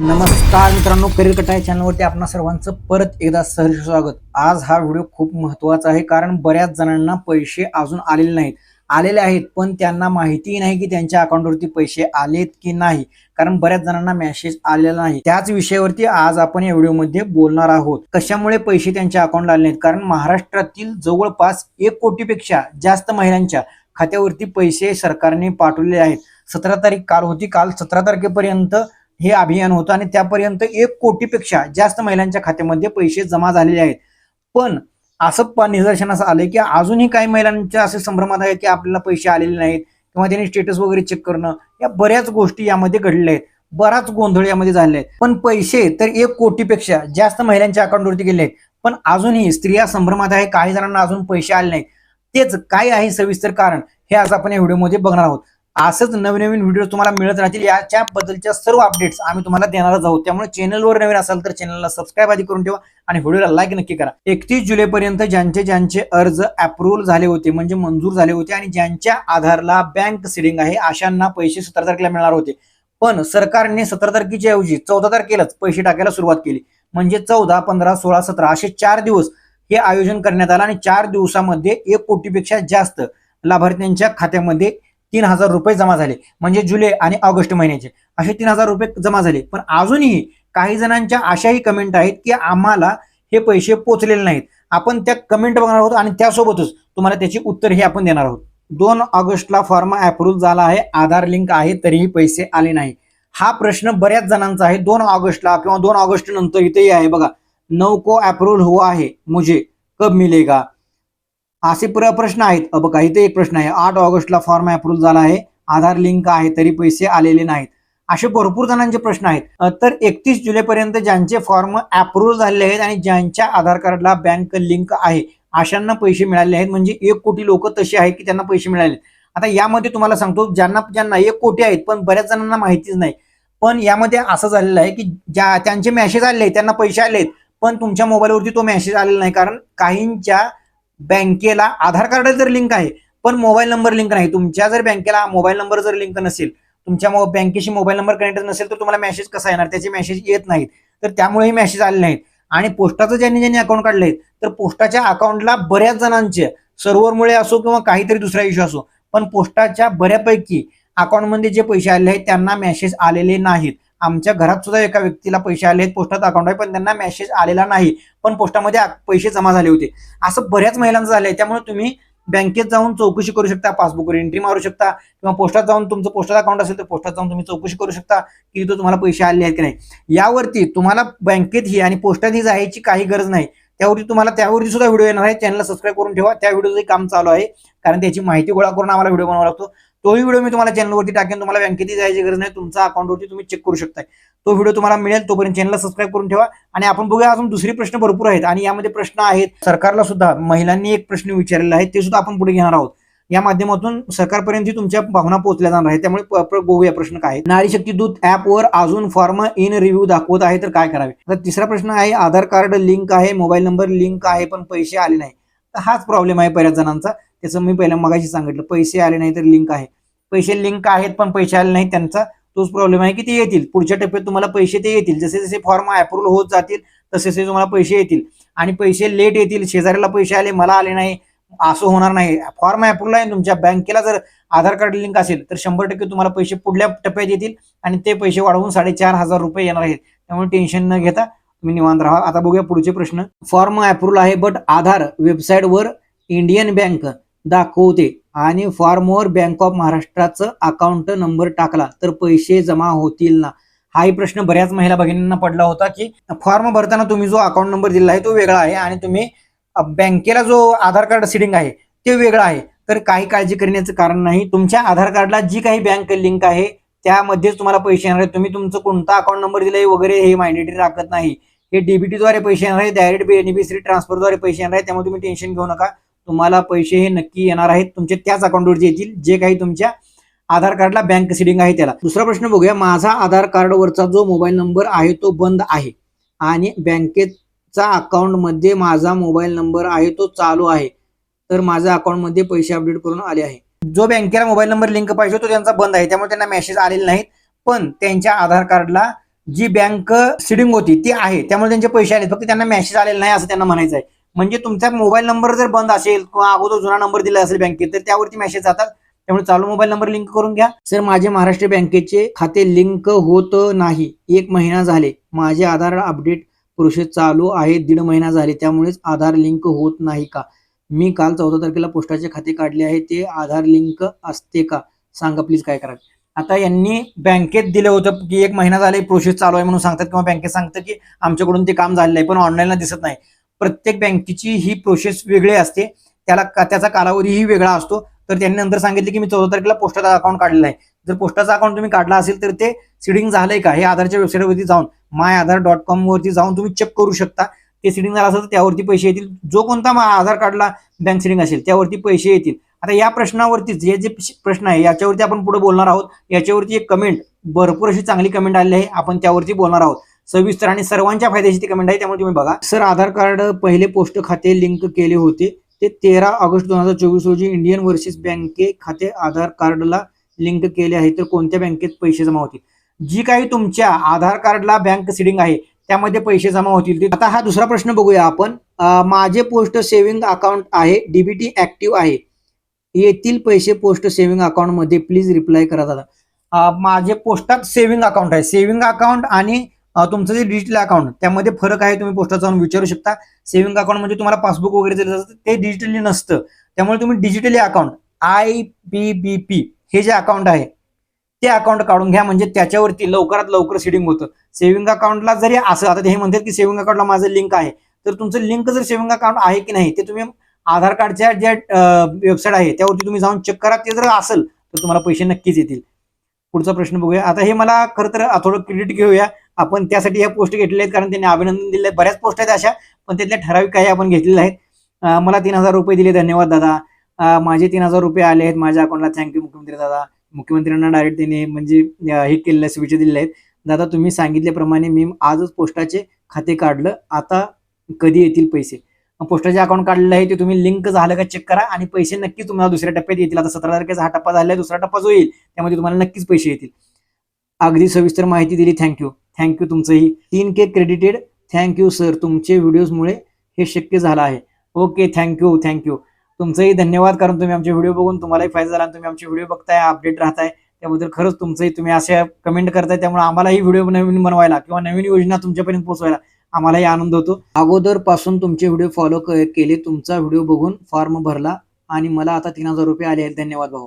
नमस्कार मित्रांनो करिअर कटा या चॅनलवरती आपणा सर्वांचं परत एकदा सहर्ष स्वागत. आज हा व्हिडिओ खूप महत्त्वाचा आहे कारण बऱ्याच जणांना पैसे अजून आलेले नाहीत. आलेले आहेत पण त्यांना माहिती नाही की त्यांच्या अकाउंटवरती पैसे आलेत की नाही. कारण बऱ्याच जणांना मेसेज आलेला नाही. त्याच विषयावरती आज आपण या व्हिडिओमध्ये बोलणार आहोत. कशामुळे पैसे त्यांच्या अकाउंटला आले नाहीत? कारण महाराष्ट्रातील जवळपास एक कोटीपेक्षा जास्त महिलांच्या खात्यावरती पैसे सरकारने पाठवलेले आहेत. सतरा तारीख काल होती. काल सतरा तारखेपर्यंत हे अभियान होतं आणि त्यापर्यंत एक कोटीपेक्षा जास्त महिलांच्या खात्यामध्ये पैसे जमा झालेले आहेत. पण असं निदर्शन निदर्शनास आलंय की अजूनही काही महिलांच्या असे संभ्रमात आहे की आपल्याला पैसे आलेले नाहीत किंवा त्यांनी स्टेटस वगैरे चेक करणं या बऱ्याच गोष्टी यामध्ये घडल्या आहेत. बराच गोंधळ यामध्ये झालेला आहे. पण पैसे तर एक कोटीपेक्षा जास्त महिलांच्या अकाउंटवरती गेले आहेत. पण अजूनही स्त्रिया संभ्रमात आहे काही जणांना अजून पैसे आले नाहीत. तेच काय आहे सविस्तर कारण हे आज आपण या व्हिडिओमध्ये बघणार आहोत. असंच नवीन नवीन व्हिडिओ तुम्हाला मिळत राहतील. याच्या बद्दलच्या सर्व अपडेट्स आम्ही तुम्हाला देणारच आहोत. त्यामुळे चॅनलवर नवीन असाल तर चॅनलला सबस्क्राईब आधी करून ठेवा आणि व्हिडिओला लाईक नक्की करा. एकतीस जुलैपर्यंत ज्यांचे ज्यांचे अर्ज अप्रुव्हल झाले होते म्हणजे मंजूर झाले होते आणि ज्यांच्या आधारला बँक सिडिंग आहे अशांना पैसे सतरा तारखेला मिळणार होते. पण सरकारने सतरा तारखेच्या ऐवजी चौदा तारखेलाच पैसे टाकायला सुरुवात केली. म्हणजे चौदा पंधरा सोळा सतरा असे चार दिवस हे आयोजन करण्यात आलं आणि चार दिवसामध्ये एक कोटीपेक्षा जास्त लाभार्थ्यांच्या खात्यामध्ये तीन हजार रुपये जमा झाले. म्हणजे जुलै आणि ऑगस्ट महिन्याचे. असे तीन हजार रुपये जमा झाले. पण अजूनही काही जणांच्या अशाही कमेंट आहेत की आम्हाला हे पैसे पोचलेले नाहीत. आपण त्या कमेंट बघणार आहोत आणि त्यासोबतच तुम्हाला त्याची उत्तर हे आपण देणार आहोत. दोन ऑगस्टला फॉर्म अप्रूव्ह झाला आहे. आधार लिंक आहे तरीही पैसे आले नाही. हा प्रश्न बऱ्याच जणांचा आहे. दोन ऑगस्टला किंवा दोन ऑगस्ट नंतर इथेही आहे. बघा नौ को अप्रूव्ह हुआ आहे. मुझे कब मिलेगा? असे प्र प्रश्न आहेत. अ बघा इथे एक प्रश्न आहे. आठ ऑगस्टला फॉर्म अप्रूव्ह झाला आहे. आधार लिंक आहे तरी पैसे आलेले नाहीत. असे भरपूर जणांचे प्रश्न आहेत. तर एकतीस जुलैपर्यंत ज्यांचे फॉर्म अप्रूव्ह झालेले आहेत आणि ज्यांच्या आधार कार्डला बँक लिंक आहे अशांना पैसे मिळाले आहेत. म्हणजे एक कोटी लोक तसे आहेत की त्यांना पैसे मिळाले आता यामध्ये तुम्हाला सांगतो ज्यांना ज्यांना एक कोटी आहेत पण बऱ्याच जणांना माहितीच नाही. पण यामध्ये असं झालेलं आहे की ज्या त्यांचे मेसेज आले आहेत त्यांना पैसे आले आहेत पण तुमच्या मोबाईलवरती तो मेसेज आलेला नाही. कारण काहींच्या बँकेला आधार कार्ड जर लिंक आहे पण मोबाईल नंबर लिंक नाही. तुमच्या जर बँकेला मोबाईल नंबर जर लिंक नसेल तुमच्या मो- बँकेशी मोबाईल नंबर कनेक्ट नसेल तर तुम्हाला मेसेज कसा येणार? त्याचे मेसेज येत नाहीत. तर त्यामुळेही मेसेज आले नाहीत. आणि पोस्टाचं ज्यांनी ज्यांनी अकाउंट काढले तर पोस्टाच्या अकाउंटला बऱ्याच जणांचे सर्व्हरमुळे असो किंवा काहीतरी दुसरा इश्यू असो पण पोस्टाच्या बऱ्यापैकी अकाउंटमध्ये जे पैसे आले आहेत त्यांना मेसेज आलेले नाहीत. आमच्या घरात सुद्धा एका व्यक्तीला पैसे आले आहेत पोस्टात अकाउंट आहे पण त्यांना मेसेज आलेला नाही. पण पोस्टामध्ये पैसे जमा झाले होते. असं बऱ्याच महिलांचं झालंय. त्यामुळे तुम्ही बँकेत जाऊन चौकशी करू शकता पासबुकवर एंट्री मारू शकता किंवा पोस्टात जाऊन तुमचं पोस्टात अकाउंट असेल तर पोस्टात जाऊन तुम्ही चौकशी करू शकता की इथं तुम्हाला पैसे आले आहेत की नाही. यावरती तुम्हाला बँकेत ही आणि पोस्टात ही जायची काही गरज नाही. त्यावरती तुम्हाला त्यावरती सुद्धा व्हिडिओ येणार आहे. चॅनलला सबस्क्राईब करून ठेवा. त्या व्हिडिओचं काम चालू आहे. कारण त्याची माहिती गोळा करून आम्हाला व्हिडिओ बनवावा लागतो. तोही व्हिडिओ मी तुम्हाला चॅनलवरती टाकेन. तुम्हाला बँकेतही जायची गरज नाही. तुमचा अकाउंटवरती तुम्ही चेक करू शकता तो व्हिडिओ तुम्हाला मिळेल. तोपर्यंत चॅनलला सबस्क्राईब करून ठेवा. आणि आपण बघूया अजून दुसरे प्रश्न भरपूर आहेत. आणि यामध्ये प्रश्न आहेत. सरकारला सुद्धा महिलांनी एक प्रश्न विचारलेला आहे. ते सुद्धा आपण पुढे घेणार आहोत. या माध्यमातून सरकारपर्यंत तुमच्या भावना पोहोचल्या जाणार आहे त्यामुळे बघूया प्रश्न काय आहे. नारी शक्ती दूत ऍपवर अजून फॉर्म इन रिव्ह्यू दाखवत आहे. तर काय करावे? तर तिसरा प्रश्न आहे. आधार कार्ड लिंक आहे. मोबाईल नंबर लिंक आहे. पण पैसे आले नाही. तर हाच प्रॉब्लेम आहे बऱ्याच जणांचा. त्याचं मी पहिल्या मगाशी सांगितलं. पैसे आले नाही तर लिंक आहे. पैसे लिंक आहेत पण पैसे आले नाहीत त्यांचा. तोच प्रॉब्लेम आहे की ते येतील. पुढच्या टप्प्यात तुम्हाला पैसे ते येतील. जसे जसे फॉर्म अप्रूव्हल होत जातील तसे तसे तुम्हाला पैसे येतील. आणि पैसे लेट येतील शेजाऱ्याला पैसे आले मला आले नाही असं होणार नाही. फॉर्म अप्रूव्हल आहे तुमच्या बँकेला जर आधार कार्ड लिंक असेल तर शंभर टक्के तुम्हाला पैसे पुढल्या टप्प्यात येतील आणि ते पैसे वाढवून साडेचार हजार रुपये येणार आहेत. त्यामुळे टेन्शन न घेता तुम्ही निवांत राहा. आता बघूया पुढचे प्रश्न. फॉर्म अप्रूव्हल आहे बट आधार वेबसाईटवर इंडियन बँक दाखवते. आणि फॉर्मवर बँक ऑफ महाराष्ट्राचं अकाउंट नंबर टाकला तर पैसे जमा होतील ना? हाही प्रश्न बऱ्याच महिला भगिनींना पडला होता की फॉर्म भरताना तुम्ही जो अकाउंट नंबर दिला आहे तो वेगळा आहे आणि तुम्ही बँकेला जो आधार कार्ड सिडिंग आहे ते वेगळं आहे. तर काही काळजी करण्याचं कारण नाही. तुमच्या आधार कार्डला जी काही बँक लिंक आहे त्यामध्येच तुम्हाला पैसे येणार आहे तुम्ही तुमचं कोणता अकाउंट नंबर दिलाय वगैरे हे मायडेटरी राखत नाही. हे डीबीटीद्वारे पैसे येणार आहे डायरेक्ट बेनिफिशरी ट्रान्सफरद्वारे पैसे येणार आहे त्यामुळे तुम्ही टेन्शन घेऊ नका. तुम्हाला पैसे हे नक्की येणार आहेत तुमचे त्याच अकाउंटवरती येतील जे काही तुमच्या आधार कार्डला बँक सिडिंग आहे त्याला. दुसरा प्रश्न बघूया माझा आधार कार्डवरचा जो मोबाईल नंबर आहे तो बंद आहे आणि बँकेचा अकाउंटमध्ये माझा मोबाईल नंबर आहे तो चालू आहे तर माझ्या अकाउंटमध्ये पैसे अपडेट करून आले आहे. जो बँकेला मोबाईल नंबर लिंक पाहिजे तो त्यांचा बंद आहे त्यामुळे त्यांना मेसेज आलेले नाहीत पण त्यांच्या आधार कार्डला जी बँक सिडिंग होती ती आहे त्यामुळे त्यांचे पैसे आले फक्त त्यांना मेसेज आलेला नाही असं त्यांना म्हणायचं आहे. म्हणजे तुमचा मोबाईल नंबर जर बंद असेल किंवा अगोदर जुना नंबर दिला असेल बँकेत तर त्यावरती मेसेज जातात. त्यामुळे चालू मोबाईल नंबर लिंक करून घ्या. सर माझे महाराष्ट्र बँकेचे खाते लिंक होत नाही. एक महिना झाले. माझे आधार अपडेट प्रोसेस चालू आहे. दीड महिना झाले. त्यामुळेच आधार लिंक होत नाही का? मी काल चौदा तारखेला पोस्टाचे खाते काढले आहे. ते आधार लिंक असते का? सांगा प्लीज काय करा आता यांनी बँकेत दिलं होतं की एक महिना झाले प्रोसेस चालू आहे म्हणून सांगतात किंवा बँकेत सांगतात की आमच्याकडून ते काम झालेलं आहे पण ऑनलाईनला दिसत नाही. प्रत्येक बँकेची ही प्रोसेस वेगळी असते. त्याला का- त्याचा कालावधीही वेगळा असतो. तर त्यांनी नंतर सांगितले की मी चौदा तारखेला पोस्टाचा अकाउंट काढलेला आहे. जर पोस्टाचा अकाउंट तुम्ही काढला असेल तर ते सिडिंग झालंय का? हे आधारच्या वेबसाईटवरती जाऊन माय आधार डॉट कॉम वरती जाऊन तुम्ही चेक करू शकता. ते सिडिंग झालं असेल तर त्यावरती पैसे येतील. जो कोणता मा- आधार कार्डला बँक सिडिंग असेल त्यावरती पैसे येतील. आता या प्रश्नावरतीच हे जे प्रश्न आहे याच्यावरती आपण पुढे बोलणार आहोत. याच्यावरती एक कमेंट भरपूर अशी चांगली कमेंट आलेली आहे. आपण त्यावरती बोलणार आहोत. सविस्तर आणि सर्वांच्या फायद्याची ती कमेंट आहे त्यामुळे तुम्ही बघा. सर आधार कार्ड पहिले पोस्ट खाते लिंक केले होते. ते तेरा ऑगस्ट दोन हजार चोवीस रोजी इंडियन ओव्हरसीज बँके खाते आधार कार्डला लिंक केले आहे. तर कोणत्या बँकेत पैसे जमा होतील? जी काही तुमच्या आधार कार्डला बँक सिडिंग आहे त्यामध्ये पैसे जमा होतील. आता हा दुसरा प्रश्न बघूया आपण. माझे पोस्ट सेव्हिंग अकाउंट आहे डीबीटी ऍक्टिव्ह आहे. येथील पैसे पोस्ट सेव्हिंग अकाउंटमध्ये? प्लीज रिप्लाय करा दादा. माझे पोस्टात सेव्हिंग अकाउंट आहे. सेव्हिंग अकाउंट आणि तुमचं जे डिजिटल अकाउंट त्यामध्ये फरक आहे तुम्ही पोस्टात जाऊन विचारू शकता. सेव्हिंग अकाउंट म्हणजे तुम्हाला पासबुक वगैरे दिलं जातं ते डिजिटली नसतं. त्यामुळे तुम्ही digitally account I P B P हे जे अकाउंट आहे ते अकाउंट काढून घ्या. म्हणजे त्याच्यावरती लवकरात लवकर सिडिंग होतं. सेव्हिंग अकाउंटला जरी असं आता ते हे म्हणतात की सेव्हिंग अकाउंटला माझं लिंक आहे. तर तुमचं लिंक जर सेव्हिंग अकाउंट आहे की नाही ते तुम्ही आधार कार्डच्या ज्या वेबसाईट आहे त्यावरती तुम्ही जाऊन चेक करा. ते जर असेल तर तुम्हाला पैसे नक्कीच येतील. पुढचा प्रश्न बघूया. आता हे मला खरं तर थोडं क्रेडिट घेऊया. आपण त्यासाठी ह्या पोस्ट घेतलेल्या आहेत कारण त्यांनी अभिनंदन दिले बऱ्याच पोस्ट आहेत अशा पण त्यातल्या ठराविक काही आपण घेतलेल्या आहेत. मला तीन हजार रुपये दिले धन्यवाद दादा. माझे तीन हजार रुपये आले आहेत माझ्या अकाउंटला थँक्यू मुख्यमंत्री दादा. मुख्यमंत्र्यांना डायरेक्ट त्यांनी म्हणजे हे केलेलं शुभेच्छा दिलेल्या आहेत. दादा तुम्ही सांगितल्याप्रमाणे मी आजच पोस्टाचे खाते काढलं. आता कधी येतील पैसे? पोस्टाचे अकाउंट काढलेलं आहे ते तुम्ही लिंक झालं का चेक करा आणि पैसे नक्कीच तुम्हाला दुसऱ्या टप्प्यात येतील. आता सतरा तारखेचा हा टप्पा झाला आहे दुसरा टप्पा जो येईल त्यामध्ये तुम्हाला नक्कीच पैसे येतील. अगदी सविस्तर माहिती दिली. थँक्यू थँक्यू तुमचंही. तीन के क्रेडिटेड थँक्यू सर तुमचे व्हिडिओजमुळे हे शक्य झालं आहे. ओके थँक्यू थँक्यू तुमचंही धन्यवाद कारण तुम्ही आमचे व्हिडिओ बघून तुम्हालाही फायदा झाला आणि तुम्ही आमचे व्हिडिओ बघताय अपडेट राहताय. त्याबद्दल खरंच तुमचंही तुम्ही असे कमेंट करताय त्यामुळे आम्हालाही व्हिडिओ नवीन बनवायला किंवा नवीन योजना तुमच्यापर्यंत पोहोचवायला आम्हालाही आनंद होतो. अगोदरपासून तुमचे व्हिडिओ फॉलो केले तुमचा व्हिडिओ बघून फॉर्म भरला आणि मला आता तीन हजार रुपये आले आहेत. धन्यवाद भाऊ.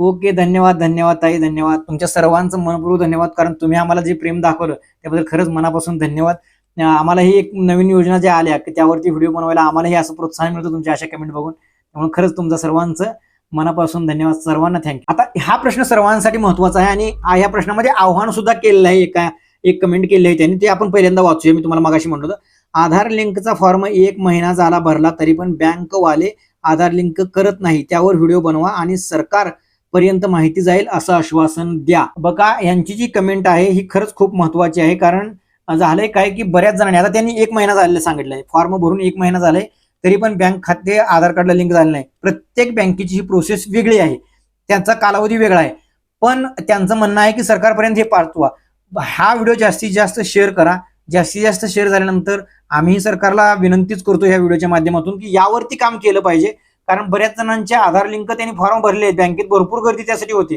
ओके धन्यवाद धन्यवाद ताई धन्यवाद. तुमच्या सर्वांचं मनपूर्वक धन्यवाद कारण तुम्ही आम्हाला जे प्रेम दाखवलं त्याबद्दल खरंच मनापासून धन्यवाद. आम्हाला आम्हालाही एक नवीन योजना ज्या आल्या की त्यावरती व्हिडिओ बनवायला आम्हालाही असं प्रोत्साहन मिळतं तुमच्या अशा कमेंट बघून. त्यामुळे खरंच तुमचं सर्वांचं मनापासून धन्यवाद. सर्वांना थँक्यू आता हा प्रश्न सर्वांसाठी महत्त्वाचा आहे आणि ह्या प्रश्नामध्ये आव्हान सुद्धा केलेलं आहे. एका एक कमेंट केली आहे त्यांनी ते आपण पहिल्यांदा वाचूया. मी तुम्हाला मगाशी म्हणलो आधार लिंकचा फॉर्म एक महिना झाला भरला तरी पण बँकवाले आधार लिंक करत नाही. त्यावर व्हिडिओ बनवा आणि सरकार पर्यंत माहिती जाईल असं आश्वासन द्या. बघा यांची जी कमेंट आहे ही खरंच खूप महत्वाची आहे. कारण झालंय काय की बऱ्याच जणांनी आता त्यांनी एक महिना झालेला सांगितलंय. फॉर्म भरून एक महिना झालाय तरी पण बँक खाते आधार कार्डला लिंक झालं नाही. प्रत्येक बँकेची ही प्रोसेस वेगळी आहे. त्यांचा कालावधी वेगळा आहे. पण त्यांचं म्हणणं आहे की सरकारपर्यंत हे पाठवा. हा व्हिडिओ जास्तीत जास्त शेअर करा. जास्तीत जास्त शेअर झाल्यानंतर आम्ही सरकारला विनंतीच करतो या व्हिडिओच्या माध्यमातून की यावरती काम केलं पाहिजे. कारण बऱ्याच जणांचे आधार लिंक त्यांनी फॉर्म भरले आहेत. बँकेत भरपूर गर्दी त्यासाठी होते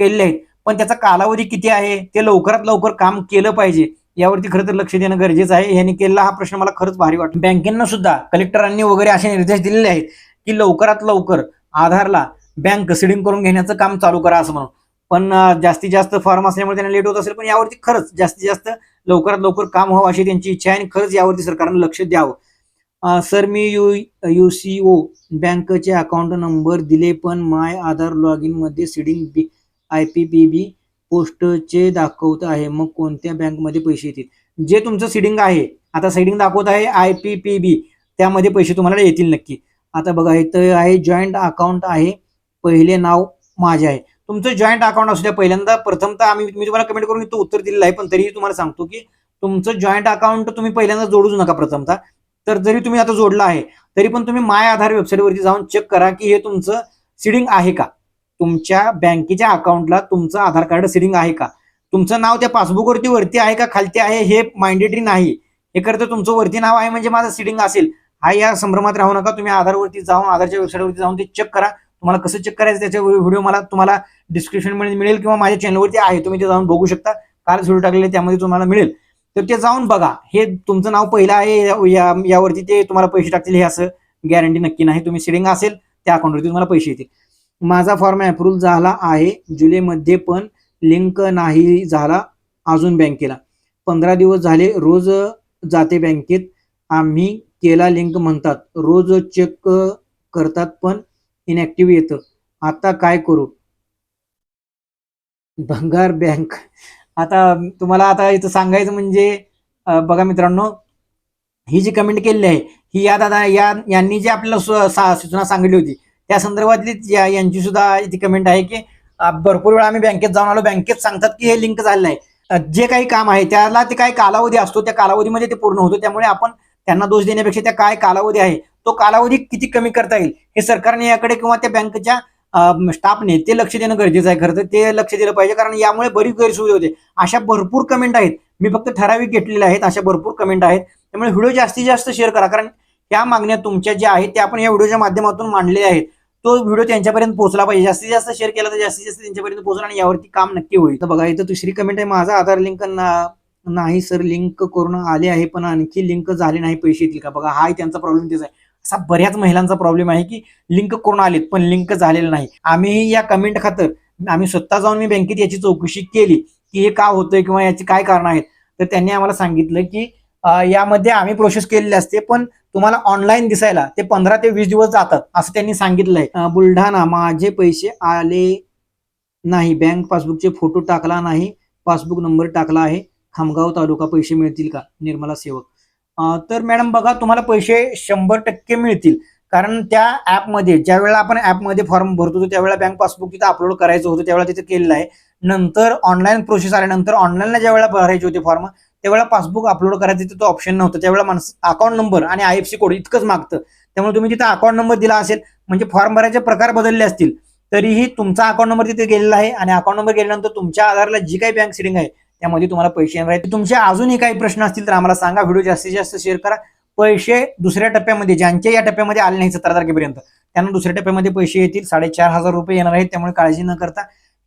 केलेले आहेत. पण त्याचा कालावधी किती आहे? ते लवकरात लवकर काम केलं पाहिजे. यावरती खरं तर लक्ष देणं गरजेचं आहे. यांनी केलेला हा प्रश्न मला खरंच भारी वाटतो. बँकेंना सुद्धा कलेक्टरांनी वगैरे असे निर्देश दिलेले आहेत की लवकरात लवकर आधारला बँक सिडिंग करून घेण्याचं काम चालू करा असं म्हणून. पण जास्तीत जास्त फॉर्म असल्यामुळे त्यांना लेट होत असेल पण यावरती खरंच जास्तीत जास्त लवकरात लवकर काम व्हावं अशी त्यांची इच्छा आहे आणि खरंच यावरती सरकारनं लक्ष द्यावं. सर मी यू यू सी ओ बँकचे अकाउंट नंबर दिले पण my Aadhaar log इनमध्ये seeding B I P B B पोस्टचे दाखवत आहे. मग कोणत्या बँकमध्ये पैसे येतील? जे तुमचं सिडिंग आहे आता सिडिंग दाखवत आहे आय पी पी बी त्यामध्ये पैसे तुम्हाला येतील नक्की. आता बघा इथं आहे जॉईंट अकाउंट आहे पहिले नाव माझे आहे. तुमचं जॉईंट अकाउंट असू द्या पहिल्यांदा प्रथमतः आम्ही मी तुम्हाला कमेंट करून इथं उत्तर दिलेलं आहे पण तरीही तुम्हाला सांगतो की तुमचं जॉईंट अकाउंट तुम्ही पहिल्यांदा जोडूच नका प्रथमतः. तर जरी तुम्ही आता जोडला आहे तरी पण तुम्ही माय आधार वेबसाईटवरती जाऊन चेक करा की हे तुमचं सिडिंग आहे का? तुमच्या बँकेच्या अकाउंटला तुमचं आधार कार्ड सिडिंग आहे का? तुमचं नाव त्या पासबुकवरती वरती आहे का? खालती आहे? हे माइंडेटरी नाही. हे करतं तुमचं वरती नाव आहे म्हणजे माझं सिडिंग असेल. हा या संभ्रमात राहू नका. तुम्ही आधारवरती जाऊन आधारच्या वेबसाईटवरती जाऊन ते चेक करा. तुम्हाला कसं चेक करायचं त्याचा व्हिडिओ मला तुम्हाला डिस्क्रिप्शनमध्ये मिळेल किंवा माझ्या चॅनलवरती आहे. तुम्ही ते जाऊन बघू शकता. कालच व्हिडिओ टाकलेले त्यामध्ये तुम्हाला मिळेल. तर ते जाऊन बघा. हे तुमचं नाव पहिलं आहे यावरती ते तुम्हाला पैसे टाकतील हे असं गॅरंटी नक्की नाही. तुम्ही सिडिंग असेल त्या अकाउंटवरती तुम्हाला पैसे येतील. माझा फॉर्म अप्रूव्ह झाला आहे जुलैमध्ये पण लिंक नाही झाला अजून बँकेला. पंधरा दिवस झाले रोज जाते बँकेत. आम्ही केला लिंक म्हणतात. रोज चेक करतात पण इनॅक्टिव्ह येतं. आता काय करू? भंगार बँक आता तुम्हाला आता इथं सांगायचं म्हणजे बघा मित्रांनो ही जी कमेंट केलेली आहे ही या दादा या यांनी जी आपल्याला सु- सा- सूचना सांगितली होती त्या संदर्भातली या- यांची सुद्धा इथे कमेंट आहे की भरपूर वेळा आम्ही बँकेत जाऊन आलो. बँकेत सांगतात की हे लिंक झालेलं आहे. जे काही काम आहे त्याला ते काही कालावधी असतो त्या कालावधीमध्ये ते पूर्ण होतो. त्यामुळे आपण त्यांना दोष देण्यापेक्षा त्या काय कालावधी आहे तो कालावधी किती कमी करता येईल हे सरकारने याकडे किंवा त्या बँकेच्या स्टाफने ते लक्ष देणं गरजेचं आहे. खरं तर ते लक्ष दिलं पाहिजे. कारण यामुळे बरीच गैरसोयी होते. अशा भरपूर कमेंट आहेत. मी फक्त ठराविक घेतलेल्या आहेत. अशा भरपूर कमेंट आहेत. त्यामुळे व्हिडिओ जास्तीत जास्त शेअर करा. कारण या मागण्या तुमच्या ज्या आहेत त्या आपण या व्हिडिओच्या माध्यमातून मांडलेल्या आहेत. तो व्हिडिओ त्यांच्यापर्यंत पोहोचला पाहिजे. जास्तीत जास्त शेअर केला तर जास्तीत जास्त त्यांच्यापर्यंत पोहोचला आणि यावरती काम नक्की होईल. तर बघा इथं दुसरी कमेंट आहे. माझा आधार लिंक नाही सर लिंक करून आले आहे पण आणखी लिंक झाले नाही पैसे येतील का बघा हा त्यांचा प्रॉब्लेम तेच आहे. असा बऱ्याच महिलांचा प्रॉब्लेम आहे की लिंक करून आलेत पण लिंक झालेलं नाही. आम्ही या कमेंट खातर आम्ही स्वतः जाऊन मी बँकेत याची चौकशी केली की हे का होतंय किंवा याची काय कारण आहेत. तर त्यांनी आम्हाला सांगितलं की यामध्ये आम्ही प्रोसेस केलेली असते पण तुम्हाला ऑनलाईन दिसायला ते पंधरा ते वीस दिवस जातात असं त्यांनी सांगितलंय. बुलढाणा माझे पैसे आले नाही. बँक पासबुकचे फोटो टाकला नाही. पासबुक नंबर टाकला आहे. खामगाव तालुका पैसे मिळतील का? निर्मला सेवक. तर मॅडम बघा तुम्हाला पैसे शंभर टक्के मिळतील. कारण त्या ॲपमध्ये ज्यावेळेला आपण ॲपमध्ये फॉर्म भरतो होतो त्यावेळेला बँक पासबुक तिथं अपलोड करायचं होतं त्यावेळेला तिथे केलेलं आहे. नंतर ऑनलाईन प्रोसेस आल्यानंतर ऑनलाईनला ज्यावेळेला भरायचे होते फॉर्म त्यावेळेला पासबुक अपलोड करायचं तिथे तो ऑप्शन नव्हतं. त्यावेळेला माणसं अकाउंट नंबर आणि आय एफ सी कोड इतकंच मागतं. त्यामुळे तुम्ही तिथं अकाउंट नंबर दिला असेल म्हणजे फॉर्म भरायचे प्रकार बदलले असतील तरीही तुमचा अकाउंट नंबर तिथे गेलेला आहे. आणि अकाउंट नंबर गेल्यानंतर तुमच्या आधारला जी काही बँक सिडिंग आहे त्यामध्ये तुम्हाला पैसे येणार आहेत. तुमचे अजूनही काही प्रश्न असतील तर आम्हाला सांगा. व्हिडिओ जास्तीत जास्त शेअर करा. पैसे दुसऱ्या टप्प्यामध्ये ज्यांच्या या टप्प्यामध्ये आले नाही सतरा तारखेपर्यंत त्यांना दुसऱ्या टप्प्यामध्ये पैसे येतील. साडेचार हजार रुपये येणार आहेत त्यामुळे काळजी न करता.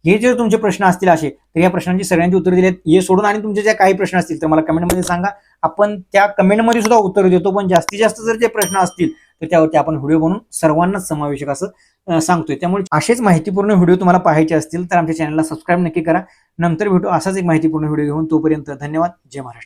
हे जे तुमचे प्रश्न असतील असे तर या प्रश्नांची सगळ्यांची उत्तर दिलेत. हे सोडून आणि तुमचे जे काही प्रश्न असतील तर मला कमेंटमध्ये सांगा. आपण त्या कमेंटमध्ये सुद्धा उत्तर देतो पण जास्तीत जास्त जर जे प्रश्न असतील तर त्यावरती आपण व्हिडिओ बनवून सर्वांनाच समावेशक असं सांगतोय. त्यामुळे असेच माहितीपूर्ण व्हिडिओ तुम्हाला पाहायचे असतील तर आमच्या चॅनलला सबस्क्राईब नक्की करा. नंतर भेटू असाच एक माहितीपूर्ण व्हिडिओ घेऊन तोपर्यंत धन्यवाद. जय महाराष्ट्र.